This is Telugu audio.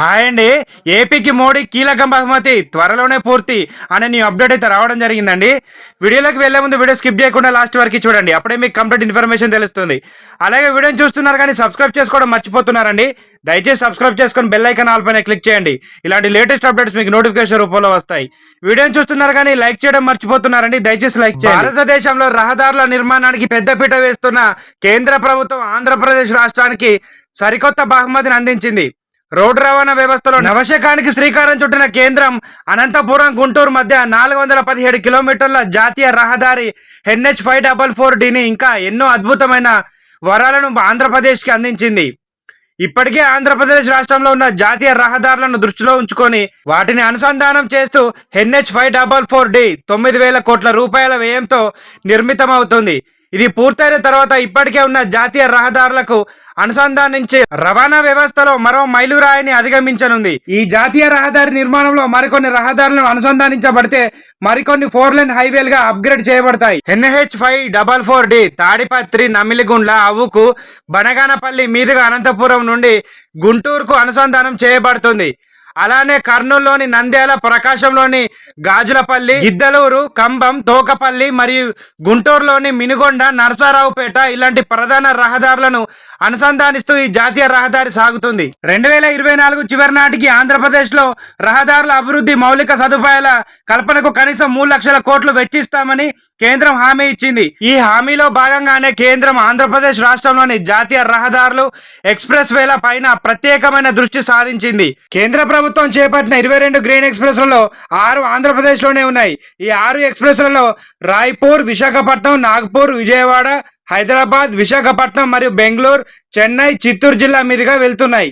హాయ్ అండి. ఏపీకి మోడీ కీలక బహుమతి త్వరలోనే పూర్తి అనే నీ అప్డేట్ అయితే రావడం జరిగిందండి. వీడియోలోకి వెళ్ళే ముందు వీడియో స్కిప్ చేయకుండా లాస్ట్ వరకు చూడండి. అప్పుడే మీకు కంప్లీట్ ఇన్ఫర్మేషన్ తెలుస్తుంది. అలాగే వీడియోని చూస్తున్నారు కానీ సబ్స్క్రైబ్ చేసుకోవడం మర్చిపోతున్నారండి. దయచేసి సబ్స్క్రైబ్ చేసుకొని బెల్ ఐకాన్ ఆల్ పైన క్లిక్ చేయండి. ఇలాంటి లేటెస్ట్ అప్డేట్స్ మీకు నోటిఫికేషన్ రూపంలో వస్తాయి. వీడియోని చూస్తున్నారు కానీ లైక్ చేయడం మర్చిపోతున్నారండి. దయచేసి లైక్ చేయండి. భారతదేశంలో రహదారుల నిర్మాణానికి పెద్దపీట వేస్తున్న కేంద్ర ప్రభుత్వం ఆంధ్రప్రదేశ్ రాష్ట్రానికి సరికొత్త బహుమతిని అందించింది. రోడ్డు రవాణా వ్యవస్థలో నవశకానికి శ్రీకారం చుట్టిన కేంద్రం అనంతపురం గుంటూరు మధ్య నాలుగు వందల పదిహేడు కిలోమీటర్ల జాతీయ రహదారి ఎన్హెచ్ ఫైవ్ డబల్ ఫోర్ డిని ఇంకా ఎన్నో అద్భుతమైన వరాలను ఆంధ్రప్రదేశ్కి అందించింది. ఇప్పటికే ఆంధ్రప్రదేశ్ రాష్ట్రంలో ఉన్న జాతీయ రహదారులను దృష్టిలో ఉంచుకొని వాటిని అనుసంధానం చేస్తూ NH five double four D తొమ్మిది వేల కోట్ల రూపాయల వ్యయంతో నిర్మితమవుతుంది. ఇది పూర్తయిన తర్వాత ఇప్పటికే ఉన్న జాతీయ రహదారులకు అనుసంధానించే రవాణా వ్యవస్థలో మరో మైలురాయిని అధిగమించనుంది. ఈ జాతీయ రహదారి నిర్మాణంలో మరికొన్ని రహదారులను అనుసంధానించబడితే మరికొన్ని ఫోర్ లైన్ హైవేలుగా అప్గ్రేడ్ చేయబడతాయి. NH five double four D Tadipatri Namiligundla Avuku Banaganapalli మీదుగా అనంతపురం నుండి గుంటూరుకు అనుసంధానం చేయబడుతుంది. అలానే కర్నూలులోని నంద్యాల ప్రకాశంలోని గాజులపల్లి ఇద్దలూరు కంబం తోకపల్లి మరియు గుంటూరులోని మినుగొండ నరసారావుపేట ఇలాంటి ప్రధాన రహదారులను అనుసంధానిస్తూ ఈ జాతీయ రహదారి సాగుతుంది. రెండు వేల ఇరవై నాలుగు చివరి నాటికి ఆంధ్రప్రదేశ్లో రహదారుల అభివృద్ధి మౌలిక సదుపాయాల కల్పనకు కనీసం మూడు లక్షల కోట్లు వెచ్చిస్తామని కేంద్రం హామీ ఇచ్చింది. ఈ హామీలో భాగంగానే కేంద్రం ఆంధ్రప్రదేశ్ రాష్ట్రంలోని జాతీయ రహదారులు ఎక్స్ప్రెస్ వేల పైన ప్రత్యేకమైన దృష్టి సారించింది కేంద్ర ప్రభుత్వం చేపట్టిన ఇరవై రెండు గ్రీన్ ఎక్స్ప్రెస్లలో ఆరు ఆంధ్రప్రదేశ్లోనే ఉన్నాయి. ఈ ఆరు ఎక్స్ప్రెస్లలో రాయ్పూర్ విశాఖపట్నం నాగ్పూర్ విజయవాడ హైదరాబాద్ విశాఖపట్నం మరియు బెంగళూరు చెన్నై చిత్తూరు జిల్లా మీదుగా వెళ్తున్నాయి.